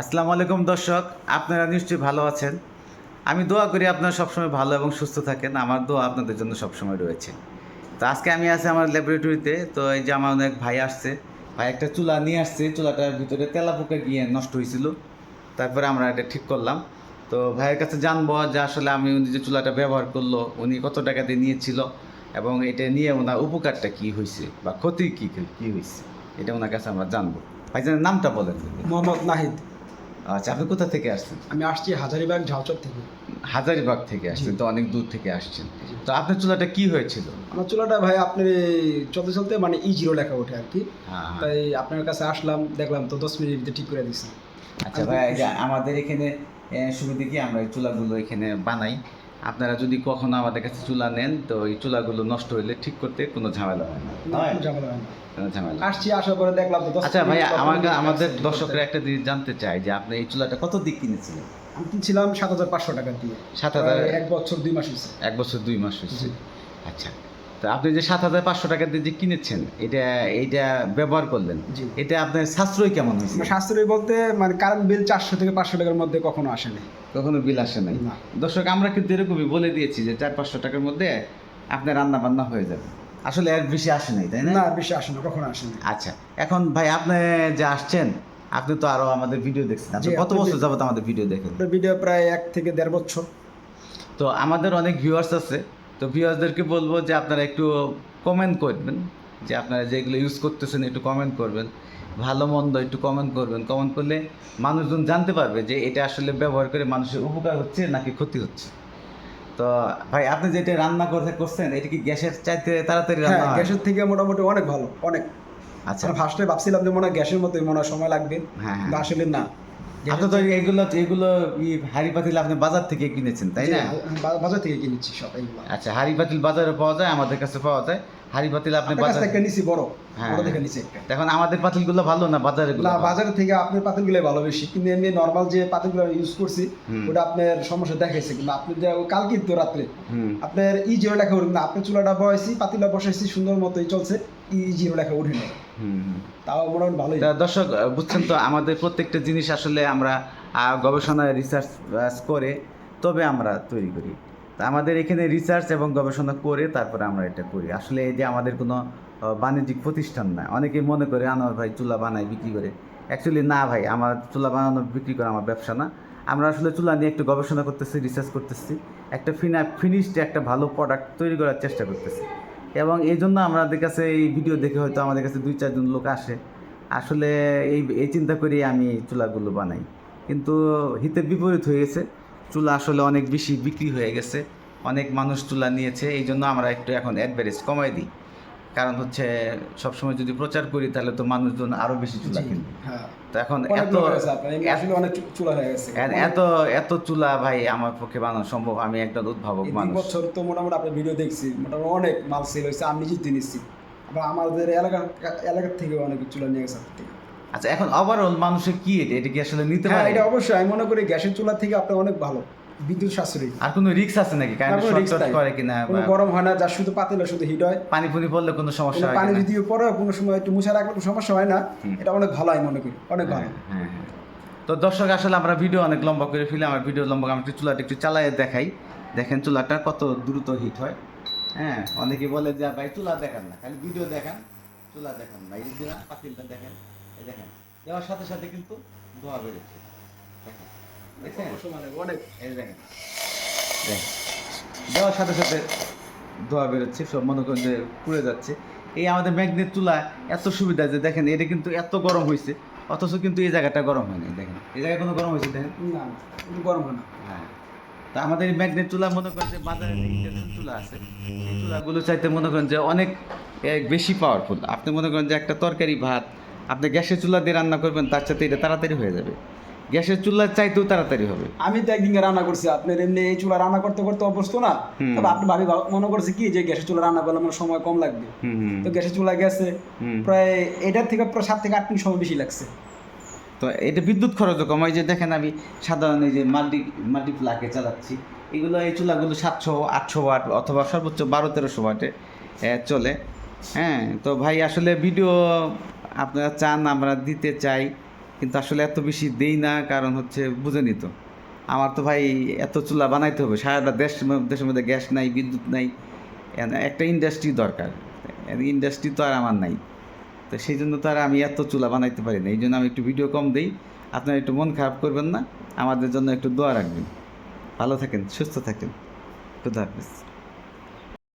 আসসালামু আলাইকুম দর্শক, আপনারা নিশ্চয়ই ভালো আছেন। আমি দোয়া করি আপনারা সবসময় ভালো এবং সুস্থ থাকেন, আমার দোয়া আপনাদের জন্য সবসময় রয়েছে। তো আজকে আমি আছি আমার ল্যাবরেটরিতে তো এই যে আমার অনেক ভাই আসছে, ভাই একটা চুলা নিয়ে আসছে, চুলাটার ভিতরে তেলা পোকা গিয়ে নষ্ট হয়েছিল, তারপরে আমরা এটা ঠিক করলাম। তো ভাইয়ের কাছে জানব যে আসলে আমি উনি যে চুলাটা ব্যবহার করল, উনি কত টাকা দিয়ে নিয়েছিল এবং এটা নিয়ে ওনার উপকারটা কী হয়েছে বা ক্ষতি কী কী হয়েছে, এটা ওনার কাছে আমরা জানব। ভাইজানের নামটা বলেন। মোহাম্মদ নাহিদ। আচ্ছা আপনি কোথা থেকে আসছেন? আমি আসছি হাজারিবাগ ঝাউচর থেকে। হাজারিবাগ থেকে আসছেন তো অনেক দূর থেকে আসছেন। তো আপনার চুলাটা কি হয়েছিল? আমার চুলাটা ভাই আপনার চলতে চলতে মানে ই জিরো লেখা ওঠে আর কি। হ্যাঁ হ্যাঁ। তাই আপনার কাছে আসলাম দেখলাম তো দশ মিনিটের ভিতরে ঠিক করে দিচ্ছি আচ্ছা ভাই আমাদের এখানে শুরু দেখি কি আমরা চুলাগুলো এখানে বানাই? আপনারা যদি কখনো আমাদের কাছে চুলা নেন তো এই চুলাগুলো নষ্ট হইলে ঠিক করতে কোনো ঝামেলা হয় না। না? কোনো ঝামেলা হয় না। আসছি আসার পরে দেখলাম তো আচ্ছা ভাই আমার আমাদের দর্শকরা একটা জিনিস জানতে চায় যে আপনি এই চুলাটা কত দিক কিনেছিলেন? আমি কিনছিলাম সাত হাজার পাঁচশো টাকা দিয়ে। সাত হাজার এক বছর দুই মাস হয়েছে। এক বছর দুই মাস হয়েছে। আচ্ছা তো আপনি যে সাত হাজার পাঁচশো টাকা দিয়ে যে কিনেছেন এটা এইটা ব্যবহার করলেন। এটা আপনার সাশ্রয় কেমন হয়েছে? সাশ্রয় বলতে মানে কারেন্ট বিল চারশো থেকে পাঁচশো টাকার মধ্যে কখনো আসেনি। কখনো বিল আসে নাই। দর্শক আমরা কিন্তু এরকমই বলে দিয়েছি যে চার পাঁচশো টাকার মধ্যে আপনার রান্না বান্না হয়ে যাবে। আসলে এর বেশি আসে নাই তাই না? না বেশি আসে না কখনো আসেনি আচ্ছা এখন ভাই আপনি যে আসছেন আপনি তো আরও আমাদের ভিডিও দেখছেন। আপনি কত বছর যাবত আমাদের ভিডিও দেখেন? ভিডিও প্রায় এক থেকে দেড় বছর। তো আমাদের অনেক ভিউয়ার্স আছে। তো ভিউয়ার্সদেরকে বলব যে আপনারা একটু কমেন্ট করবেন যে আপনারা যেগুলো ইউজ করতেছেন একটু কমেন্ট করবেন। ভালো মন্দ একটু কমেন্ট করবেন। কমেন্ট করলে মানুষজন জানতে পারবে যে এটা আসলে ব্যবহার করে মানুষের উপকার হচ্ছে নাকি ক্ষতি হচ্ছে। তো ভাই আপনি যেটা রান্না করতে করছেন এটা কি গ্যাসের চাইতে তাড়াতাড়ি হ্যাঁ রান্না গ্যাসের থেকে মোটামুটি অনেক ভালো অনেক। আচ্ছা। ফার্স্টে ভাবছিলাম যে মনে হয় গ্যাসের মতোই মনে হয় সময় লাগবে। হ্যাঁ হ্যাঁ। আসলে না। আপনি তো এগুলো এগুলো হাড়ি পাতিল আপনি বাজার থেকে কিনেছেন তাই না? বাজার থেকে কিনেছি সব আচ্ছা হাড়ি পাতিল বাজারে পাওয়া যায় আমাদের কাছে পাওয়া যায়। হাড়ি পাতিল আপনি বাজার থেকে নিছি বড়। হ্যাঁ। বড় নিছি একটা। এখন আমাদের পাতিলগুলো ভালো না বাজারে না বাজার থেকে আপনার পাতিলগুলো ভালো বেশি। কিন্তু এমনি নর্মাল যে পাতিলগুলো ইউজ করছি ওটা আপনার সমস্যা দেখাইছে। কিন্তু আপনি যে কালকে তো রাত্রে আপনার ই জিরো লেখা উঠবে না আপনি চুলাটা বসাইছি পাতিলটা বসাইছি সুন্দর মতোই চলছে ই জিরো লেখা উঠে হুম। তাও মোটামুটি ভালোই। দর্শক বুঝছেন তো আমাদের প্রত্যেকটা জিনিস আসলে আমরা গবেষণায় রিসার্চ করে তবে আমরা তৈরি করি। তা আমাদের এখানে রিসার্চ এবং গবেষণা করে তারপরে আমরা এটা করি। আসলে এই যে আমাদের কোনো বাণিজ্যিক প্রতিষ্ঠান না, অনেকেই মনে করে, আনোয়ার ভাই চুলা বানায়, বিক্রি করে। অ্যাকচুয়ালি না ভাই, আমার চুলা বানানো বিক্রি করা আমার ব্যবসা না। আমরা আসলে চুলা নিয়ে একটু গবেষণা করতেছি রিসার্চ করতেছি। একটা ফিনা ফিনিশড একটা ভালো প্রোডাক্ট তৈরি করার চেষ্টা করতেছি। এবং এই জন্য আমাদের কাছে এই ভিডিও দেখে হয়তো আমাদের কাছে দুই, চারজন লোক আসে। আসলে এই এই চিন্তা করেই আমি চুলাগুলো বানাই। কিন্তু হিতে বিপরীত হয়ে গেছে। চুলা আসলে অনেক বেশি বিক্রি হয়ে গেছে। অনেক মানুষ চুলা নিয়েছে এই জন্য আমরা একটু এখন অ্যাডভারেজ কমাই দিই। কারণ হচ্ছে সবসময় যদি প্রচার করি তাহলে তো মানুষজন আরও বেশি চুলা কিনবে। হ্যাঁ। তো এখন এত হয়ে এত এত চুলা ভাই আমার পক্ষে বানানো সম্ভব আমি একজন উদ্ভাবক মানুষ। বছর তো মোটামুটি আপনার ভিডিও দেখছি মোটামুটি অনেক মাল সেল হয়েছে আমি নিজে নিচ্ছি আবার আমাদের এলাকা এলাকার থেকে অনেক চুলা নিয়ে গেছে থেকে। আচ্ছা এখন ওভারঅল মানুষের কি এটা? এটা কি আসলে নিতে হ্যাঁ পারে? এটা অবশ্যই। আমি মনে করি গ্যাসের চুলা থেকে আপনার অনেক ভালো। বিদ্যুৎ সাশ্রয়ী। আর কোনো রিক্স আছে নাকি? কারেন্ট শর্ট করে কিনা কোনো গরম হয় না যার শুধু পাতিলে শুধু হিট হয়। পানি পুনি পড়লে কোনো সমস্যা হয় পানি? যদি পরে কোনো সময় একটু মুছা রাখলে কোনো সমস্যা হয় না। এটা অনেক ভালো আমি মনে করি। অনেক ভালো। হ্যাঁ, হ্যাঁ, হ্যাঁ। তো দর্শক আসলে আমরা ভিডিও অনেক লম্বা করে ফেলি। আমার ভিডিও লম্বা আমি একটু চুলাটা একটু চালায় দেখাই। দেখেন চুলাটা কত দ্রুত হিট হয়। হ্যাঁ অনেকে বলে যে ভাই চুলা দেখান না। খালি ভিডিও দেখান। চুলা দেখান। ভাই যে পাতিলটা দেখেন। এই দেখেন দেওয়ার সাথে সাথে কিন্তু ধোয়া বেরোচ্ছে দেখেন অনেক। এই দেখেন দেখেন। দেওয়ার সাথে সাথে ধোয়া বেরোচ্ছে সব মনে করেন যে পুড়ে যাচ্ছে। এই আমাদের ম্যাগনেট চুলা এত সুবিধা যে দেখেন এটা কিন্তু এত গরম হয়েছে অথচ কিন্তু এই জায়গাটা গরম হয়নি দেখেন। এই জায়গায় কোনো গরম হয়েছে দেখেন? না না, গরম হয় না। হ্যাঁ। তা আমাদের ম্যাগনেট চুলা মনে করেন যে বাজারে চুলা আছে এই চুলাগুলো চাইতে মনে করেন যে অনেক বেশি পাওয়ারফুল আপনি মনে করেন যে একটা তরকারি ভাত আপনি গ্যাসের চুলা দিয়ে রান্না করবেন তার সাথে এটা তাড়াতাড়ি হয়ে যাবে। গ্যাসের চুলার চাইতেও তাড়াতাড়ি হবে। আমি তো একদিন রান্না করছি আপনার এমনি এই চুলা রান্না করতে করতে অভ্যস্ত না। তবে আপনি ভাবি মনে করছে কি যে গ্যাসের চুলা রান্না করলে আমার সময় কম লাগবে। তো গ্যাসের চুলা গেছে। প্রায় এটার থেকে প্রায় সাত থেকে আট মিনিট সময় বেশি লাগছে। তো এটা বিদ্যুৎ খরচও কম হয় যে দেখেন আমি সাধারণ এই যে মাল্টি মাল্টি প্লাকে চালাচ্ছি। এগুলো এই চুলাগুলো সাতশো আটশো ওয়াট অথবা সর্বোচ্চ বারো তেরোশো ওয়াটে চলে। হ্যাঁ তো ভাই আসলে ভিডিও আপনারা চান আমরা দিতে চাই, কিন্তু আসলে এত বেশি দেই না, কারণ হচ্ছে বুঝেনি তো আমার তো ভাই এত চুলা বানাইতে হবে, সারাটা দেশ, দেশের মধ্যে গ্যাস নাই, বিদ্যুৎ নাই একটা ইন্ডাস্ট্রি দরকার। ইন্ডাস্ট্রি তো আর আমার নাই। তো সেই জন্য তো আর আমি এত চুলা বানাইতে পারি না, এই জন্য আমি একটু ভিডিও কম দিই। আপনারা একটু মন খারাপ করবেন না, আমাদের জন্য একটু দোয়া রাখবেন। ভালো থাকেন, সুস্থ থাকেন। খুদা হাফিজ।